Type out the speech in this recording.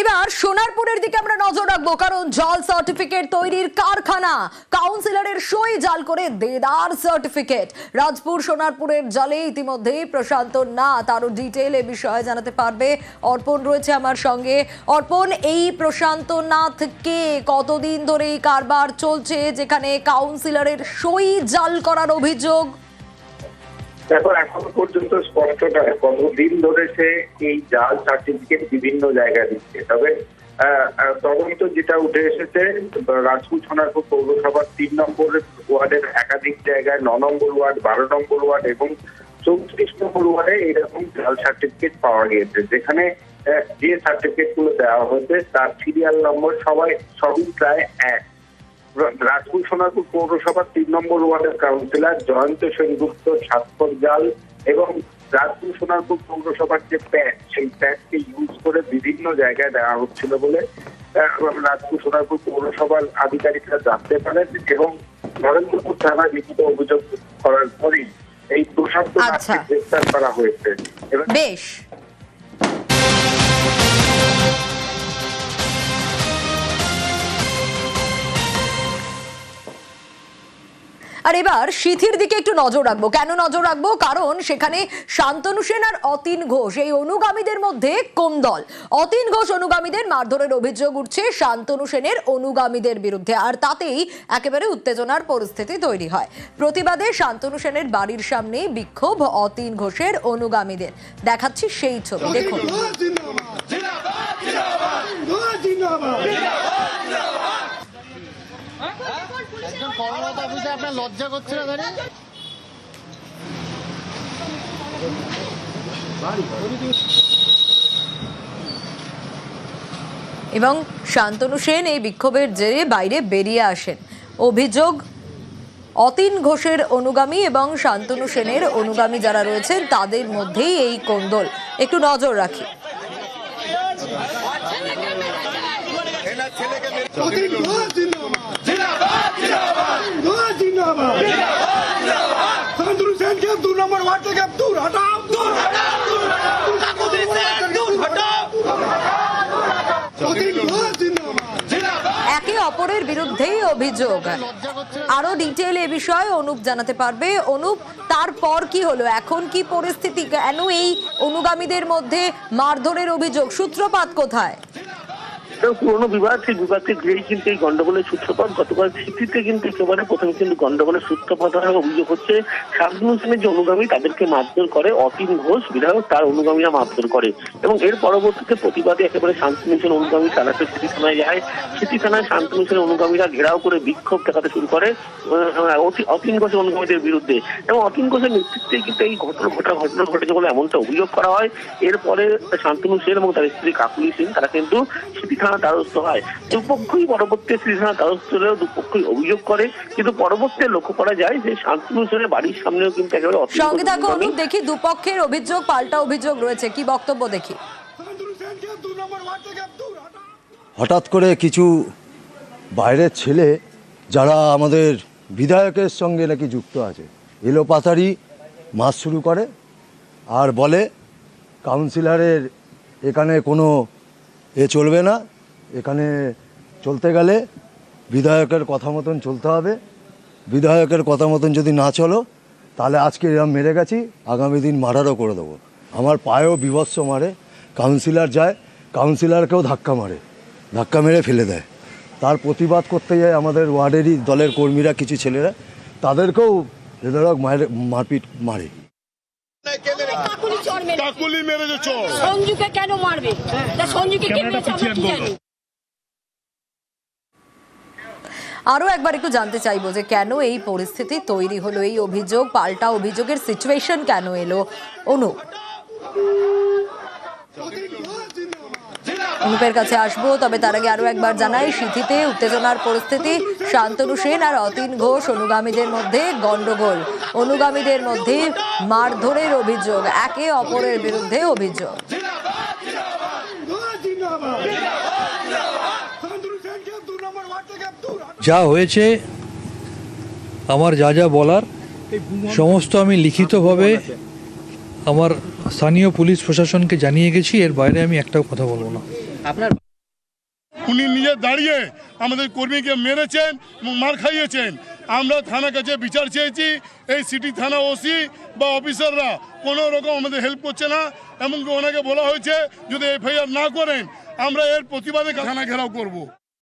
এবার সোনারপুরের দিকে আমরা নজর রাখব, কারণ জল সার্টিফিকেট তৈরির কারখানা। কাউন্সিলরের সই জাল করে দেদার সার্টিফিকেট রাজপুর সোনারপুরের জলে ইতিমধ্যেই প্রশান্ত নাথ। আরও ডিটেল এ বিষয়ে জানাতে পারবে অর্পণ রয়েছে আমার সঙ্গে। অর্পণ, এই প্রশান্ত নাথ কে? কতদিন ধরে এই কারবার চলছে, যেখানে কাউন্সিলরের সই জাল করার অভিযোগ? দেখো, এখনও পর্যন্ত স্পষ্ট নয় কতদিন ধরে সে এই জাল সার্টিফিকেট বিভিন্ন জায়গায় দিচ্ছে। তবে তদন্ত যেটা উঠে এসেছে, রাজপুর সোনারপুর পৌরসভার তিন নম্বর ওয়ার্ডের একাধিক জায়গায়, ন নম্বর ওয়ার্ড, বারো নম্বর ওয়ার্ড এবং চৌত্রিশ নম্বর ওয়ার্ডে এরকম জাল সার্টিফিকেট পাওয়া গিয়েছে। যেখানে যে সার্টিফিকেটগুলো দেওয়া হয়েছে, তার সিরিয়াল নম্বর সবাই, সবই প্রায় এক। রাজপুর সোনারপুর পৌরসভার তিন নম্বর ওয়ার্ডের কাউন্সিলর জয়ন্ত সেনগুপ্ত স্বাক্ষর জাল এবং রাজপুর সোনারপুর পৌরসভার যে প্যাড সেই প্যাডকে ইউজ করে বিভিন্ন জায়গায় দেওয়া হচ্ছিল বলে রাজপুর সোনারপুর পৌরসভার আধিকারিকরা জানতে পারেন এবং নরেন্দ্রপুর থানায় লিখিত অভিযোগ করার পরেই এই প্রশান্ত আচ্ছা। নাথকে গ্রেফতার করা হয়েছে এবং বেশ আর এবার সিথির দিকে একটু নজর রাখব। কেন নজর রাখব? কারণ সেখানে শান্তনু সেন আর অতীন ঘোষ, এই অনুগামীদের মধ্যে কোন্দল অতীন ঘোষ অনুগামীদের, মারধরের অভিযোগ উঠছে শান্তনু সেনের অনুগামীদের বিরুদ্ধে, আর তাতেই একেবারে উত্তেজনার পরিস্থিতি তৈরি হয়। প্রতিবাদে শান্তনু সেনের বাড়ির সামনে বিক্ষোভ অতীন ঘোষের অনুগামীদের। দেখাচ্ছি সেই ছবি, দেখুন। একজন কর্মরত অফিসে আপনার লজ্জা করছে না দাঁড়িয়ে এবং শান্তনু সেন এই বিক্ষোভের জেরে বাইরে বেরিয়ে আসেন। অভিযোগ অতীন ঘোষের অনুগামী এবং শান্তনু সেনের অনুগামী যারা রয়েছেন তাদের মধ্যেই এই কোন্দল। একটু নজর রাখি। অতীন ঘোষ! সেনকে দু নম্বর ওয়ার্ড থেকে দূর হটাও দূর হটাও দূর হটাও। অতীন ঘোষ একে অপরের বিরুদ্ধেই অভিযোগ। আরও ডিটেল এ বিষয়ে অনুপ জানাতে পারবে। অনুপ তারপর কি হলো? এখন কি পরিস্থিতি? কেন এই অনুগামীদের মধ্যে মারধরের অভিযোগ? সূত্রপাত কোথায়? তো পুরোনো বিবাদ, সেই বিবাদকে ঘিরেই কিন্তু এই গন্ডগোলের সূত্রপাত। গতকাল স্মৃতিতে কিন্তু একেবারে প্রথমে কিন্তু গন্ডগোলের সূত্রপাত হওয়ার অভিযোগ হচ্ছে শান্তনু সেনের যে অনুগামী তাদেরকে মারধর করে অতীন ঘোষ, বিধায়ক তার অনুগামীরা মারধর করে। এবং এর পরবর্তীতে প্রতিবাদে একেবারে শান্তনু সেন অনুগামী তারাতে স্মৃতি থানায় যায়। স্মৃতি থানায় শান্তনু সেনের অনুগামীরা ঘেরাও করে বিক্ষোভ দেখাতে শুরু করে অতি- অতীন ঘোষের অনুগামীদের বিরুদ্ধে। এবং অতীন ঘোষের নেতৃত্বে কিন্তু এই ঘটনা, ঘটা, ঘটনা ঘটেছে বলে এমনটা অভিযোগ করা হয়। এরপরে শান্তনু সেন এবং তার স্ত্রী কাকুলি সিং তারা কিন্তু স্মৃতি থানা দ্বারস্থ হয়। দুপক্ষই পরবর্তী স্মৃতি দ্বারস্থ হলেও দুপক্ষই অভিযোগ করে কিন্তু পরবর্তী লক্ষ্য করা যায় যে শান্তনু সেনের বাড়ির সামনেও কিন্তু একেবারে অতীন সঙ্গে থাকো দেখি দুপক্ষের অভিযোগ পাল্টা অভিযোগ রয়েছে। কি বক্তব্য দেখি? হঠাৎ করে কিছু বাইরের ছেলে যারা আমাদের বিধায়কের সঙ্গে নাকি যুক্ত আছে এলো পাতারি মাস শুরু করে আর বলে কাউন্সিলরের এখানে কোনো এ চলবে না এখানে চলতে গেলে বিধায়কের কথা মতন চলতে হবে। বিধায়কের কথা মতন যদি না চলো তাহলে আজকে এরম মেরে গেছি আগামী দিন মারারও করে দেবো। আমার পায়েও বিভৎস মারে কাউন্সিলর যায় কাউন্সিলরকেও ধাক্কা মারে ধাক্কা মেরে ফেলে দেয়। তার প্রতিবাদ করতে যায় আমাদের ওয়ার্ডেরই দলের কর্মীরা কিছু ছেলেরা তাদেরকেও বেদরক মায়ের মারপিট মারে। কাকুলি মেরেছে। চোর। সঞ্জুকে কেন মারবে? তা সঞ্জুকে কে মেরেছে? আমরা কি জানি? আরও একবার একটু জানতে চাইব যে কেন এই পরিস্থিতি তৈরি হলো, এই অভিযোগ, পাল্টা অভিযোগের সিচুয়েশন কেন এলো? অনু অনুপের কাছে আসব, তবে তার আগে আরও একবার জানাই, সিথিতে উত্তেজনার পরিস্থিতি। শান্তনু সেন আর অতীন ঘোষ অনুগামীদের মধ্যে গন্ডগোল অনুগামীদের মধ্যে মারধরের অভিযোগ, একে অপরের বিরুদ্ধে অভিযোগ ঘোষ জিন্দাবাদ শান্তনু সেনকে দু নম্বর ওয়ার্ড থেকে দূর হটাও যা হয়েছে আমার যা যা বলার সমস্ত আমি লিখিতভাবে আমার স্থানীয় পুলিশ প্রশাসনকে জানিয়ে গেছি এর বাইরে আমি একটাও কথা বলব না। আপনার উনি নিজে দাঁড়িয়ে আমাদের কর্মীকে মেরেছেন এবং মার খাইয়েছেন। আমরা থানা কাছে বিচার চেয়েছি এই সিটি থানা ওসি বা অফিসাররা কোনো রকম আমাদের হেল্প করছে না এমনকি ওনাকে বলা হয়েছে যদি এফআইআর না করেন আমরা এর প্রতিবাদে থানা ঘেরাও করব।